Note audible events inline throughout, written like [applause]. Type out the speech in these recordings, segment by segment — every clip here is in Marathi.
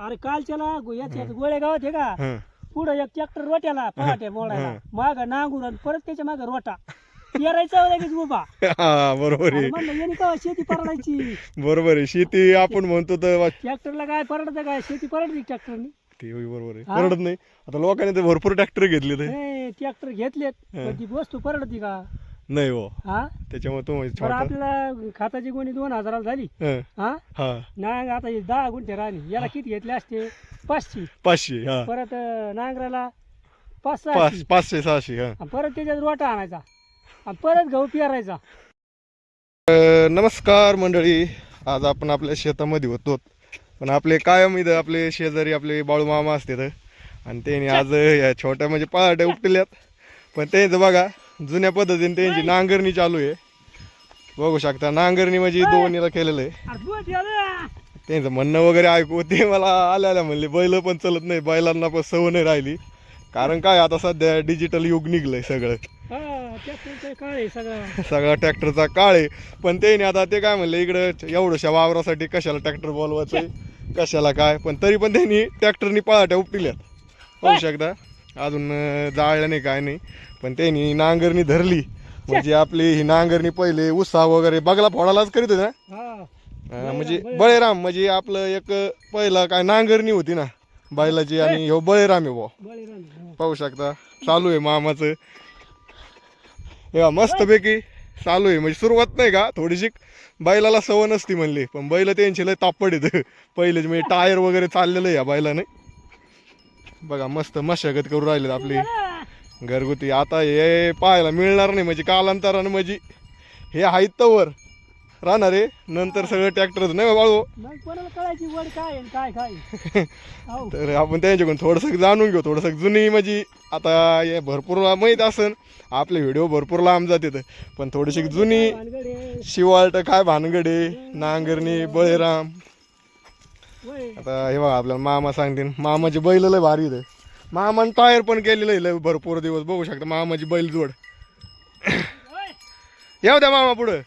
अरे कालच्याला गो- याच्यात गोळेगावात आहे का? हं. पुढं एक ट्रॅक्टर रोट्याला पहाटे हं. माग नांगूर आणि परत त्याच्या माग रोटा. पेरायचा लगेच उभा. हा बरोबर अरे आहे म्हणलं यांनी का शेती परडायची? बरोबर आहे. शेती आपण म्हणतो तर वा- ट्रॅक्टरला काय परडतं काय? शेती परडली ट्रॅक्टरनी ते होय, बरोबर आहे. हा? परवडत नाही. आता लोकांनी तर भरपूर ट्रॅक्टर घेतले ते हे ट्रॅक्टर घेतलेत हं. पण ती वस्तू परडती का? नाही हो. हा? त्याच्यामुळे तो म्हणजे बरं छोटा आपल्याला खाताची गोणी दोन हजाराला झाली. हं. हा? हा. नांग आता हे दहा गुंठे राहणे याला किती घेतले असते? पाचशे. पाचशे हा. परत अं, नांगराला पाच पाच सहाशे पाचशे सहाशे हा. आणि परत त्याच्यात रोटा आणायचा. आणि परत गहू पेरायचा. नमस्कार मंडळी. आज आपण आपल्या शेतामध्ये होतो. पण आपले कायम इथं आपले शेजारी आपले बाळू मामा असते आणि त्यांनी आज या छोट्या म्हणजे पहाट्या उपटल्यात पण त्यांचं बघा जुन्या पद्धतीने त्यांची नांगरणी चालू आहे. बघू शकता नांगरणी म्हणजे दोन याला केलेलं आहे. त्यांचं म्हणणं वगैरे ऐकू ते मला आल्या आल्या म्हणले बैल पण चलत नाही बैलांना पण सवय नाही राहिली. कारण काय आता सध्या डिजिटल युग निघलंय सगळं. हा ट्रॅक्टरचं काय आहे सगळं. ट्रॅक्टरचा काळ आहे. पण त्याने आता ते काय म्हणले इकडं एवढ्याशा वावरासाठी कशाला ट्रॅक्टर बोलवायचं कशाला काय? पण तरी पण त्यांनी ट्रॅक्टरनी पळाट्या उपटिल्यात पाहू शकता अजून जाळल्या नाही काय नाही. पण त्यांनी नांगरणी धरली. म्हणजे आपली ही नांगरणी पहिले उत्साह वगैरे बगला फोडालाच करीत होते ना? हा. म्हणजे बळेराम. म्हणजे आपलं एक पहिलं काय नांगरणी होती ना बैलाची आणि ह्यो बळेराम आहे बुवा हा. पाहू शकता चालू आहे मामाचं. हे मस्तपैकी चालू आहे. म्हणजे सुरुवात नाही का थोडीशी बैलाला सवय नसती म्हणली पण बैल त्यांचे लय तापड येत पहिलेच म्हणजे टायर वगैरे चाललेलं आहे या बैलाने. बघा मस्त मशागत करून राहिलेत आपली. घरगुती. आता हे पाहायला मिळणार नाही म्हणजे कालांतरानं म्हणजे हे आहेत तवर राहणार आहे नंतर सगळं ट्रॅक्टरच नाही बाळू? मग कोणाला कळायची वड काय आहे. [laughs] हो तर आपण त्यांच्याकडून थोडंसं जाणून घेऊ थोडंसं जुनी म्हणजे आता हे भरपूर माहीत असन. आपले व्हिडिओ भरपूर लांब जातात पण थोडीशी जुनी भानगड आहे. शिवाळट काय भानगडे नांगरणी बळीराम. वय. आता हे बघा आपल्याला मामा सांगतील. मामाची बैल लय भारी इथं मामानं टायर पण केलेलं आहे लय भरपूर दिवस. बघू शकता मामाची बैल जोड वय. येऊ द्या मामा पुढं.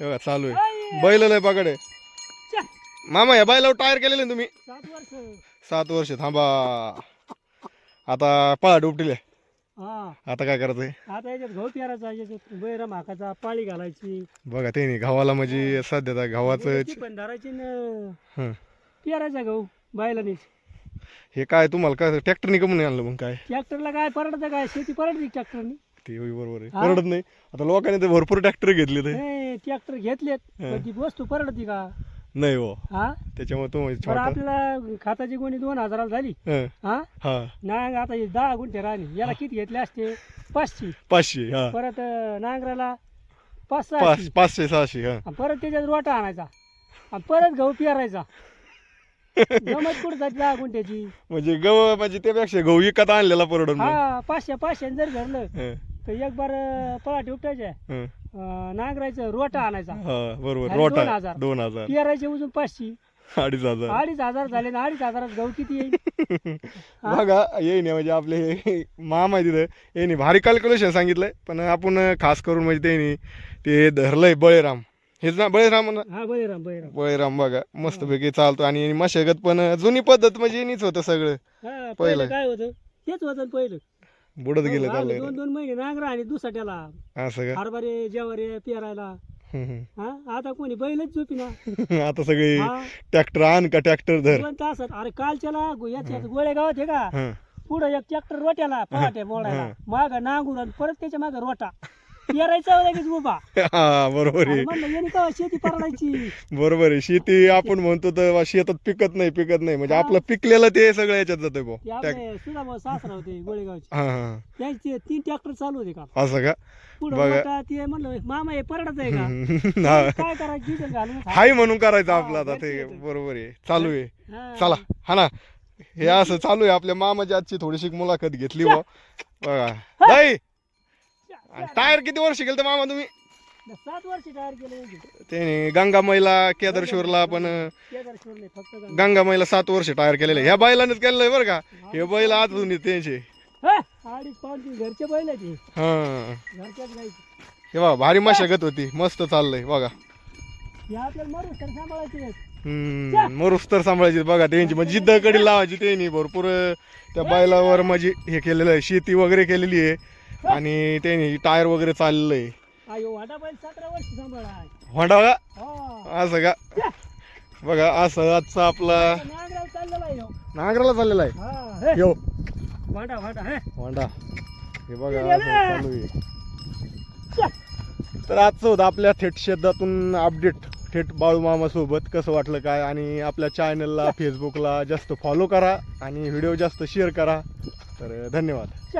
बघा चालू आहे. बैल लय पकडे. मामा या बैलावर टायर केलेले तुम्ही सात वर्ष सात वर्ष. थांबा. आता पळा डुबटिले. हा. आता काय करायचंय? आता याच्यात गहू पेरायचा याच्यात बैरा माकाचा पाळी घालायची. बघा ते नाही गव्हाला म्हणजे सध्या गव्हाचं पण धरायची न. पेरायचा गहू. बायलाने. हे काय तुम्हाला काय ट्रॅक्टरनी कमी नाही आणलं मग काय? ट्रॅक्टरला काय परडतं काय? शेती परडती ट्रॅक्टरनी. ते होय बरोबर आहे. हा? परवडत नाही. आता लोकांनी तर भरपूर ट्रॅक्टर घेतले ते. हे ट्रॅक्टर घेतलेत. पण ती वस्तू परडती का? नाही हो. हा? त्याच्यामुळे तो म्हणजे बरं छोटा आपल्याला खाताची गोणी दोन हजाराला झाली. हं. हा? हा. नांग आता हे दहा गुंठे राहणे याला किती घेतले असते? पाचशे. पाचशे हा. परत अं, नांगराला पाच पाच सहाशे. पाचशे सहाशे हा. आणि परत त्याच्यात रोटा आणायचा. आणि परत गहू पेरायचा. गमत कुठं जाते दहा गुंठ्याची? म्हणजे गव म्हणजे त्यापेक्षा गहू विकत आणलेला मग हा पाचशे पाचशे जर धरलं हं, तर एक बार पळाटी उपटायच्या हं. अं, नांगरायचं रोटा आणायचा. हा बरोबर दोन रोटा. हजार. दोन हजार. पेरायचे उजून पाचशे. अडीच हजार. अडीच हजार झाले ना अडीच हजारात गहू किती येईल? [laughs] बघा येईन म्हणजे आपले हे मामा आहे तिथं. येईन भारी कॅल्क्युलेशन सांगितलंय पण आपण खास करून म्हणजे त्यांनी ते धरलंय बळीराम. हेच ना बळीराम ना? हा बळीराम बळीराम. बळीराम बघा मस्तपैकी चालतो आणि मशागत पण जुनी पद्धत म्हणजे येणीच होतं सगळं. हा पहिलं. पहिलं. काय होतं? तेच होतं पहिलं. बुडत गेलं हा, चाललंय. दोन दोन महिने नांगरा आणि दुसऱ्याला. असं का? हरभरे जेवारे पेरायला. हम्म, हा आता कोणी बैलच झोपी ना. हम्म. [laughs] आता सगळे हा. ट्रॅक्टर आण का ट्रॅक्टर धर. दोन तासात अरे कालच्याला गो- याच्यात गोळेगावात आहे का? हं. पुढं एक ट्रॅक्टर रोट्याला पहाटे हं. माग नांगूर आणि परत त्याच्या माग रोटा. पेरायचा लगेच उभा हा बरोबर आहे. म्हणलं यांनी का शेती परडायची? बरोबर आहे. शेती आपण म्हणतो तर बा शेतात पिकत नाही पिकत नाही. म्हणजे आपलं पिकलेलं ते सगळं याच्यात जातंय ते भाऊ आपले सुद्धा सासरा होते गोळेगावचे. हा हा त्यांचे तीन ट्रॅक्टर चालू होते का? असं का? पुढं बघा. ते म्हणलं मामा हे परडत आहे का? हा. काय करायचं? डिझेल घालून हाय म्हणून करायचं आपलं आता ते. बरोबर आहे. चालू आहे. हा. चला हा ना. हे असं चालू आहे. आपल्या मामाची आजची थोडीशी मुलाखत घेतली बघा. नाही टायर किती वर्ष गेलं मामा तुम्ही? सात वर्ष तयार केले ते गंगा मैला केदारेश्वरला पण केदारेश्वरले फक्त गंगा. मैला सात वर्ष टायर केलेले. ह्या बैलानेच केलेलं आहे बरं का. हे. बैल अजून आहेत त्यांचे हा, अडीच घरचे बैल आहे ते हा. घरच्याच गायचे हे बघा भारी मशागत होती. मस्त चाललंय बघा. हे आपल्याला मरू तर सांभाळायचे आहेत. हम्म मरुस तर सांभाळायची बघा त्यांची म्हणजे जिद्द कडी लावायची त्यांनी भरपूर त्या बैलावर म्हणजे हे केलेलं आहे. शेती वगैरे केलेली आहे. आणि त्यांनी टायर वगैरे चाललेलं आहे होंडा बघा. हा. असं का? बघा असं आजचा आपला. नांगराला चाललेला आहे हा. यो. होंडा. हे बघा असं चालू आहे. तर आजचं होतं आपल्या थेट शेतातून अपडेट थेट बाळूमामा सोबत कसं वाटलं काय? आणि आपल्या चॅनलला फेसबुकला जास्त फॉलो करा आणि व्हिडिओ जास्त शेअर करा. तर धन्यवाद.